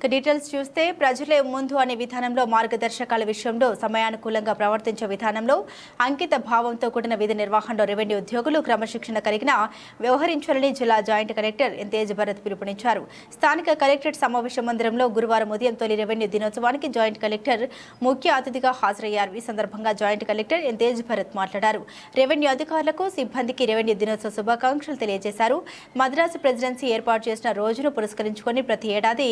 Details చూస్తే ప్రజలే ముందు అనే విధానంలో మార్గదర్శకాల విషయంలో సమయానుకూలంగా ప్రవర్తించే విధానంలో అంకిత భావంతో కూడిన విధి నిర్వహణలో రెవెన్యూ ఉద్యోగులు క్రమశిక్షణ కలిగిన వ్యవహరించాలని జిల్లా జాయింట్ కలెక్టర్ తేజ్ భరత్ పిలుపునిచ్చారు. స్థానిక కలెక్టరేట్ సమావేశ మందిరంలో గురువారం ఉదయం తొలి రెవెన్యూ దినోత్సవానికి జాయింట్ కలెక్టర్ ముఖ్య అతిథిగా హాజరయ్యారు. ఈ సందర్భంగా జాయింట్ కలెక్టర్ తేజ్ భరత్ మాట్లాడారు. రెవెన్యూ అధికారులకు సిబ్బందికి రెవెన్యూ దినోత్సవ శుభాకాంక్షలు తెలియజేశారు. మద్రాసు ప్రెసిడెన్సీ ఏర్పాటు చేసిన రోజును పురస్కరించుకొని ప్రతి ఏడాది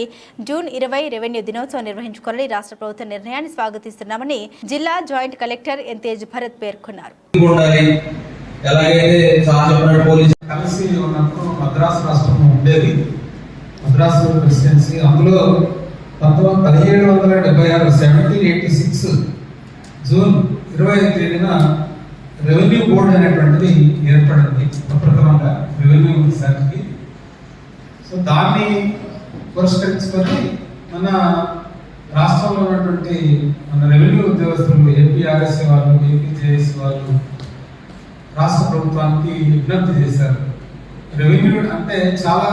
జూన్ ఇరవై రెవెన్యూ దినోత్సవం నిర్వహించుకోవాలని రాష్ట్ర ప్రభుత్వ నిర్ణయాన్ని స్వాగతిస్తున్నామని జిల్లా జాయింట్ కలెక్టర్ తేజ్ భరత్ పేర్కొన్నారు. ఉండాలి ఎలాగైతే సార్ చెప్పినట్టు పోలీస్ కలిసి ఉన్నప్పుడు మద్రాసు రాష్ట్రం ఉండేది. మద్రాసు ప్రెసిడెన్సీ అందులో పంతొమ్మిది పదిహేడు వందల డెబ్బై ఆరు సెవెంటీన్ ఎయిటీ సిక్స్ జూన్ ఇరవై తేదీన రెవెన్యూ బోర్డు అనేటువంటిది ఏర్పడింది. ప్రప్రథమంగా రెవెన్యూ శాఖకి. సో దాన్ని పురస్కరించుకొని మన రాష్ట్రంలో ఉన్నటువంటి మన రెవెన్యూ ఉద్యోగస్తులు ఏపీఆర్ఎస్ఏ వాళ్ళు ఏపీజేఎస్ వాళ్ళు రాష్ట్ర ప్రభుత్వానికి విజ్ఞప్తి చేశారు. రెవెన్యూ అంటే చాలా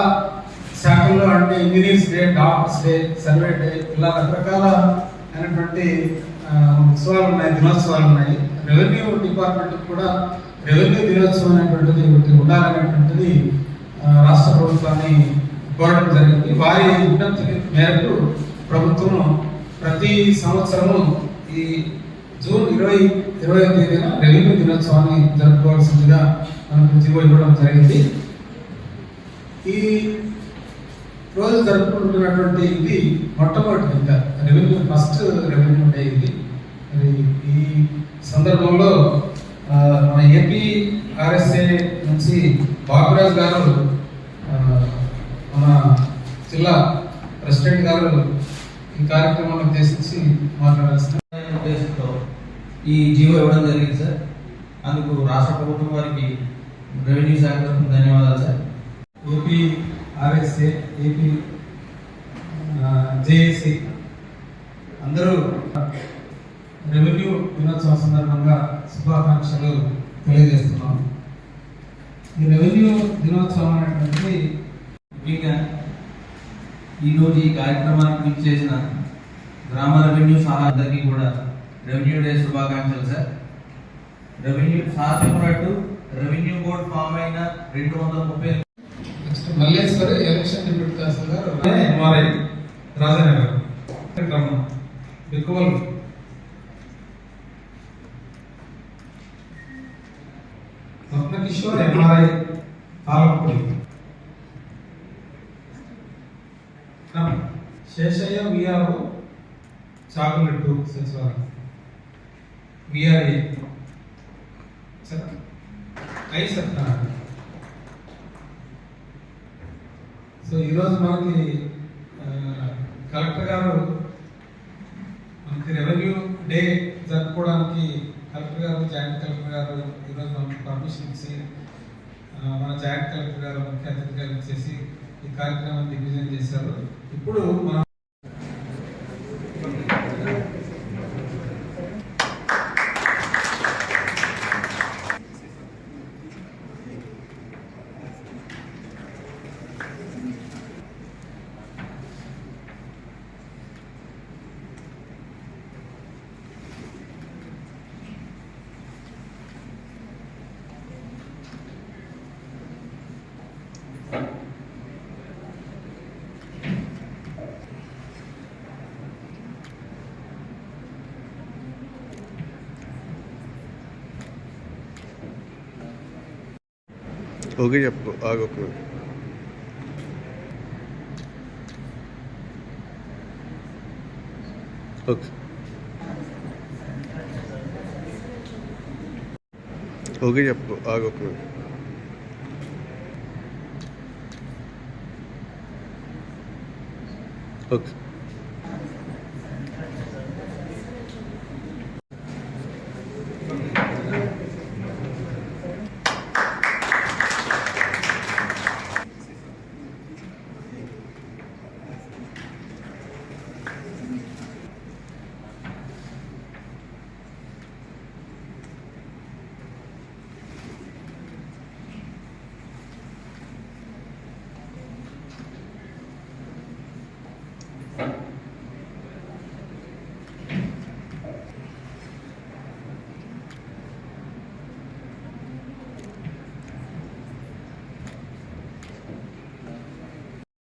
శాఖల్లో అంటే engineers day doctors day survey day ఇలా రకరకాల అయినటువంటి ఉత్సవాలు ఉన్నాయి దినోత్సవాలు ఉన్నాయి. రెవెన్యూ డిపార్ట్మెంట్ కూడా రెవెన్యూ దినోత్సవం అనేటువంటిది ఉండాలనేటువంటిది రాష్ట్ర ప్రభుత్వాన్ని కోరడం జరిగింది. వారి విజ్ఞప్తి మేరకు ప్రభుత్వం ప్రతి సంవత్సరము ఈ జూన్ ఇరవై ఇరవై తేదీన రెవెన్యూ దినోత్సవాన్ని జరుపుకోవాల్సిందిగా మనకు జీవో ఇవ్వడం జరిగింది. ఈ రోజు జరుపుకుంటున్నటువంటి ఇది మొట్టమొదటి ఇంకా రెవెన్యూ ఫస్ట్ రెవెన్యూ డే ఇది. మరి ఈ సందర్భంలో ఆ, మన ఏపీ ఆర్ఎస్ఏ నుంచి బాబురాజ్ గారు ఆ, మన జిల్లా ప్రెసిడెంట్ గారు ఈ కార్యక్రమాన్ని ఉద్దేశించి మాట్లాడాల్సిన ఉద్దేశంతో ఈ జీవో ఇవ్వడం జరిగింది సార్. అందుకు రాష్ట్ర ప్రభుత్వం వారికి రెవెన్యూ శాఖ తరఫున ధన్యవాదాలు sir. AP RSA AP JAC అందరూ రెవెన్యూ దినోత్సవం సందర్భంగా శుభాకాంక్షలు తెలియజేస్తున్నాం. ఈ రెవెన్యూ దినోత్సవం అనేటువంటిది ముఖ్యంగా ఈరోజు ఈ కార్యక్రమానికి మీకు చేసిన గ్రామ రెవెన్యూ సహాయకులకి కూడా రెవెన్యూ డే శుభాకాంక్షలు సార్. రెవెన్యూ సార్ చెప్పినట్టు రెవెన్యూ బోర్డు ఫామ్ అయిన రెండు వందల ముప్పై next Malleswari election deputy tahsildar MRI Rajanagar గ్రామం శేషయ్య విఆర్ఓ చాకులెట్టు సచివాలయం విఆర్ఏ ఐ సత్యనారాయణ సో ఈరోజు మనకి కలెక్టర్ గారు మనకి రెవెన్యూ డే జరుపుకోవడానికి కలెక్టర్ గారు జాయింట్ కలెక్టర్ గారు ఈరోజు మనకి పర్మిషన్ ఇచ్చి మన జాయింట్ కలెక్టర్ గారు ముఖ్య అతిథిగా ఇచ్చేసి ఈ కార్యక్రమాన్ని దిగ్విజయం చేశారు ఇప్పుడు మనం Thank you. ഒകിഴപ്പ് ആകെപ്പോഴും ഓക്കെ ഒകിഴപ്പ് ആകെപ്പോഴും ഓക്കെ